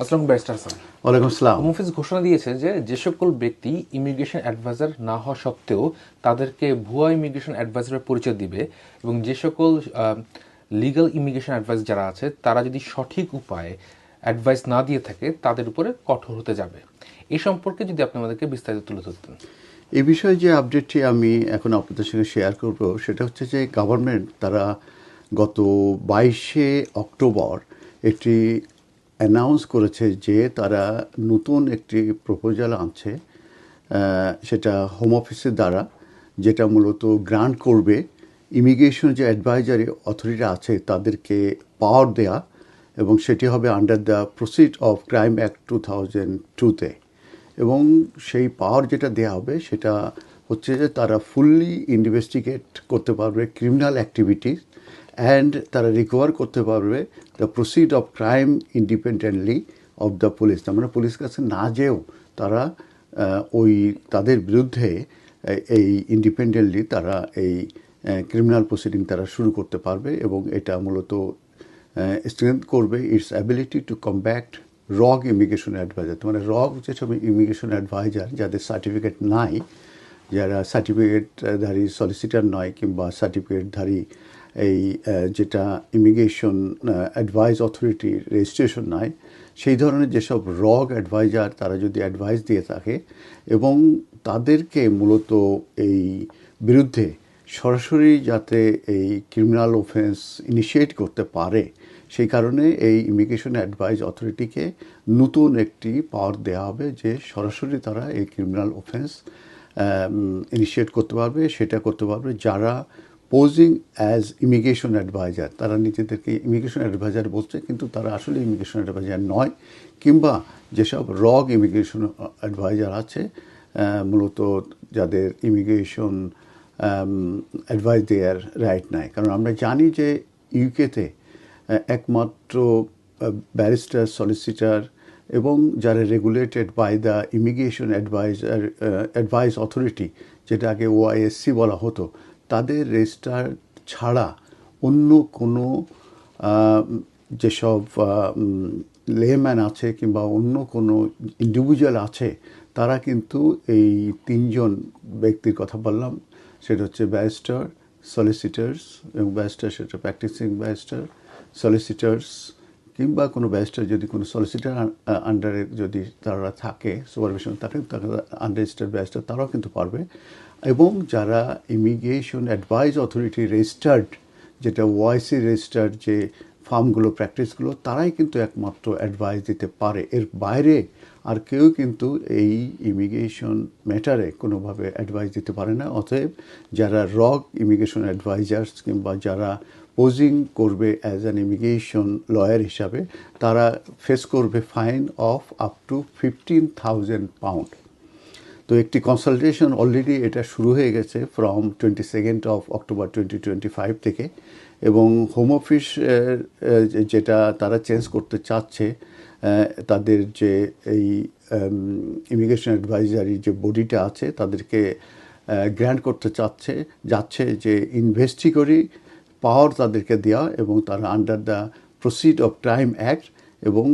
আসসালাম barrister sir. ওয়ালাইকুম আসসালাম। হোম ঘোষণা দিয়েছে যে যে সকল ব্যক্তি ইমিগ্রেশন অ্যাডভাইজার না হওয়া সত্ত্বেও তাদেরকে ভুয়া ইমিগ্রেশন অ্যাডভাইজারের পরিচয় দিবে এবং যে সকল লিগ্যাল ইমিগ্রেশন অ্যাডভাইস যারা আছে তারা যদি সঠিক উপায়ে অ্যাডভাইস না দিয়ে থাকে তাদের উপরে কঠোর হতে যাবে। এই সম্পর্কে যদি আপনি আমাদেরকে বিস্তারিত তুলে ধরতেন। এই বিষয়ে যে আপডেটটি আমি এখন আপনাদের সঙ্গে শেয়ার করব সেটা হচ্ছে যে গভর্নমেন্ট তারা গত বাইশে অক্টোবর একটি অ্যানাউন্স করেছে যে তারা নতুন একটি প্রপোজাল আনছে সেটা হোম অফিসের দ্বারা, যেটা মূলত গ্রান্ট করবে ইমিগ্রেশন যে অ্যাডভাইজারি অথরিটি আছে তাদেরকে পাওয়ার দেয়া এবং সেটি হবে under the proceed of crime act two thousand টুতে এবং সেই পাওয়ার যেটা দেওয়া হবে সেটা হচ্ছে যে তারা ফুললি ইনভেস্টিগেট করতে পারবে ক্রিমিনাল অ্যাক্টিভিটিস অ্যান্ড তারা রিকভার করতে পারবে the proceed of crime independently of the police তার মানে পুলিশ কাছে না যেও তারা ওই তাদের বিরুদ্ধে এই ইন্ডিপেন্ডেন্টলি তারা এই ক্রিমিনাল প্রসিডিং তারা শুরু করতে পারবে এবং এটা মূলত স্ট্রেংথ করবে its ability to combat rogue immigration adviser মানে রগ যেসব ইমিগ্রেশন অ্যাডভাইজার যাদের সার্টিফিকেট নাই, যারা সার্টিফিকেটধারী সলিসিটার নয় কিংবা সার্টিফিকেটধারী এই যেটা ইমিগ্রেশন অ্যাডভাইস অথরিটি রেজিস্ট্রেশন নাই, সেই ধরনের যেসব রগ অ্যাডভাইজার তারা যদি অ্যাডভাইস দিয়ে থাকে এবং তাদেরকে মূলত এই বিরুদ্ধে সরাসরি যাতে এই ক্রিমিনাল অফেন্স ইনিশিয়েট করতে পারে, সেই কারণে এই ইমিগ্রেশন অ্যাডভাইস অথরিটিকে নতুন একটি পাওয়ার দেওয়া হবে যে সরাসরি তারা এই ক্রিমিনাল অফেন্স ইনিশিয়েট করতে পারবে, সেটা করতে পারবে যারা পোজিং অ্যাজ ইমিগ্রেশন অ্যাডভাইজার তারা নিজেদেরকে ইমিগ্রেশন অ্যাডভাইজার বলছে, কিন্তু তারা আসলে ইমিগ্রেশন অ্যাডভাইজার নয়, কিংবা যেসব রগ ইমিগ্রেশন অ্যাডভাইজার আছে মূলত যাদের ইমিগ্রেশন অ্যাডভাইস দেওয়ার রাইট নাই। কারণ আমরা জানি যে ইউকেতে একমাত্র ব্যারিস্টার সলিসিটার এবং যারা regulated by the immigration adviser advice authority যেটা আগে ওআইএসসি বলা হতো তাদের রেজিস্টার ছাড়া অন্য কোনো যেসব লেম্যান আছে কিংবা অন্য কোনো ইন্ডিভিজুয়াল আছে, তারা কিন্তু এই তিনজন ব্যক্তির কথা বললাম। সেটা হচ্ছে ব্যারিস্টার সলিসিটার্স এবং ব্যারিস্টার সেটা প্র্যাকটিসিং ব্যারিস্টার সলিসিটার্স কিংবা কোনো ব্যারিস্টার যদি কোনো সলিসিটার আন্ডারে যদি তারা থাকে সুপারভিশন থাকে তারা আনরেজিস্টার্ড ব্যারিস্টার তারাও কিন্তু পারবে। এবং যারা ইমিগ্রেশন অ্যাডভাইস অথরিটি রেজিস্টার্ড যেটা ওয়াইসি রেজিস্টার্ড যে ফার্মগুলো প্র্যাকটিসগুলো তারাই কিন্তু একমাত্র অ্যাডভাইস দিতে পারে। এর বাইরে আর কেউ কিন্তু এই ইমিগ্রেশন ম্যাটারে কোনোভাবে অ্যাডভাইস দিতে পারে না। অতএব যারা রক ইমিগ্রেশন অ্যাডভাইজার্স কিংবা যারা পোজিং করবে অ্যাজ অ্যান ইমিগ্রেশন লয়ার হিসাবে, তারা ফেস করবে fine of up to fifteen thousand pound তো একটি কনসালটেশন অলরেডি এটা শুরু হয়ে গেছে from twenty second of October twenty twenty five থেকে এবং হোম অফিস যেটা তারা চেঞ্জ করতে চাচ্ছে তাদের যে এই ইমিগ্রেশন অ্যাডভাইজারি যে বডিটা আছে তাদেরকে গ্র্যান্ড করতে চাচ্ছে, যাচ্ছে যে ইনভেস্টিগরি পাওয়ার তাদেরকে দেওয়া এবং তারা under the proceed of crime act এবং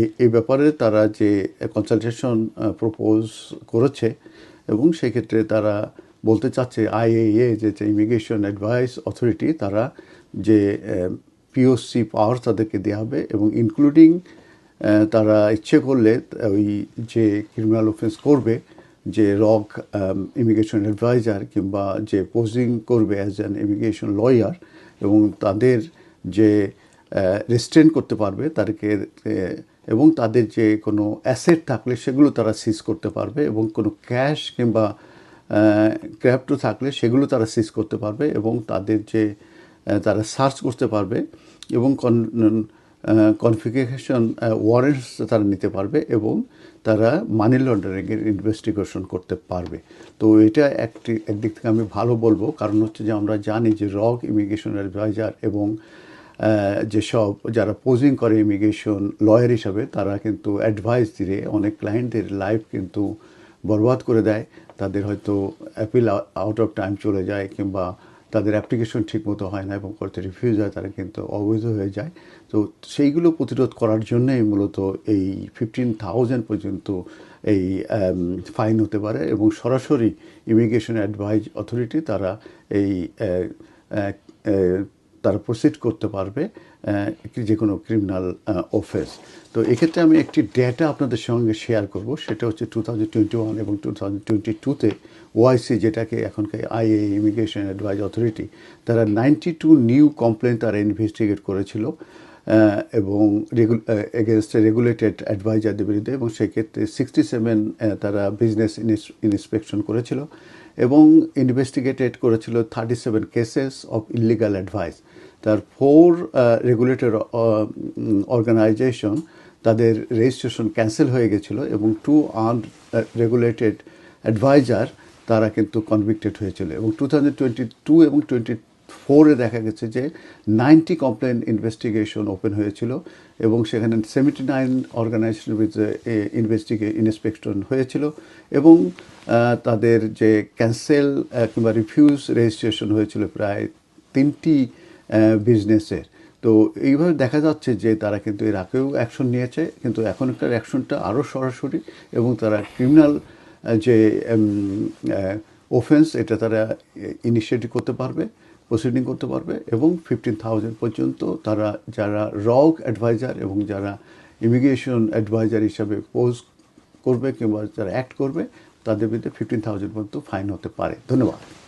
এই- ব্যাপারে তারা যে কনসালটেশন প্রপোজ করেছে এবং সেক্ষেত্রে তারা বলতে চাচ্ছে আইএএ, যে ইমিগ্রেশন অ্যাডভাইস অথরিটি তারা যে পিওসি পাওয়ার তাদেরকে দেওয়া হবে এবং ইনক্লুডিং তারা ইচ্ছে করলে ওই যে ক্রিমিনাল অফেন্স করবে, যে রক ইমিগ্রেশন অ্যাডভাইজার কিংবা যে পোজিং করবে অ্যাজ অ্যান ইমিগ্রেশন লয়ার এবং তাদের যে রেস্টেন্ট করতে পারবে তাদেরকে এবং তাদের যে কোনো অ্যাসেট থাকলে সেগুলো তারা সিজ করতে পারবে এবং কোনো ক্যাশ কিংবা ক্র্যাপ্টো থাকলে সেগুলো তারা সিজ করতে পারবে এবং তাদের যে তারা সার্চ করতে পারবে এবং কনফিগারেশন ওয়ারেন্টস তারা নিতে পারবে এবং তারা মানি লন্ডারিংয়ের ইনভেস্টিগেশন করতে পারবে। তো এটা একটি, একদিক থেকে আমি ভালো বলব। কারণ হচ্ছে যে আমরা জানি যে রক ইমিগ্রেশন অ্যাডভাইজার এবং যেসব যারা পোজিং করে ইমিগ্রেশন লয়ার হিসাবে, তারা কিন্তু অ্যাডভাইস দিয়ে অনেক ক্লায়েন্টদের লাইফ কিন্তু বরবাদ করে দেয়। তাদের হয়তো অ্যাপিল আউট অফ টাইম চলে যায় কিংবা তাদের অ্যাপ্লিকেশন ঠিকমতো হয় না এবং করতে রিফিউজ হয়, তারা কিন্তু অবৈধ হয়ে যায়। তো সেইগুলো প্রতিরোধ করার জন্যই মূলত এই ফিফটিন থাউজেন্ড পর্যন্ত এই ফাইন হতে পারে এবং সরাসরি ইমিগ্রেশন অ্যাডভাইজ অথরিটি তারা এই তারা প্রসিড করতে পারবে যে কোনো ক্রিমিনাল অফেন্স তো এক্ষেত্রে আমি একটি ডেটা আপনাদের সঙ্গে শেয়ার করব, সেটা হচ্ছে টু থাউজেন্ড টোয়েন্টি ওয়ান এবং টু থাউজেন্ড টোয়েন্টি টুতে ওআইসি যেটাকে এখনকার আইএ ইমিগ্রেশন অ্যাডভাইজ অথরিটি তারা নাইনটি টু নিউ কমপ্লেন তারা ইনভেস্টিগেট করেছিল। এবং এগেনস্ট রেগুলেটেড অ্যাডভাইজারদের বিরুদ্ধে, এবং সেক্ষেত্রে সিক্সটি সেভেন তারা বিজনেস ইন্সপেকশন করেছিল এবং ইনভেস্টিগেটেড করেছিল thirty seven cases of illegal advice তার ফোর রেগুলেটর অর্গানাইজেশন তাদের রেজিস্ট্রেশন ক্যান্সেল হয়ে গেছিল এবং টু আন রেগুলেটেড অ্যাডভাইজার তারা কিন্তু কনভিক্টেড হয়েছিল। এবং টু থাউজেন্ড টোয়েন্টি টু এবং টোয়েন্টি ফোরে দেখা গেছে যে নাইনটি কমপ্লেন ইনভেস্টিগেশন ওপেন হয়েছিল এবং সেখানে seventy nine organisation investigate inspection হয়েছিল এবং তাদের যে ক্যান্সেল কিংবা রিফিউজ রেজিস্ট্রেশন হয়েছিল প্রায় তিনটি বিজনেসের তো এইভাবে দেখা যাচ্ছে যে তারা কিন্তু এর আগেও অ্যাকশন নিয়েছে, কিন্তু এখনকার অ্যাকশনটা আরও সরাসরি এবং তারা ক্রিমিনাল যে ওফেন্স এটা তারা ইনিশিয়েটিভ করতে পারবে। প্রসিডিং করতে পারবে এবং ফিফটিন থাউজেন্ড পর্যন্ত তারা যারা রক অ্যাডভাইজার এবং যারা ইমিগ্রেশন অ্যাডভাইজার হিসাবে পোজ করবে কিংবা যারা অ্যাক্ট করবে, তাদের বিরুদ্ধে ফিফটিন থাউজেন্ড পর্যন্ত ফাইন হতে পারে। ধন্যবাদ।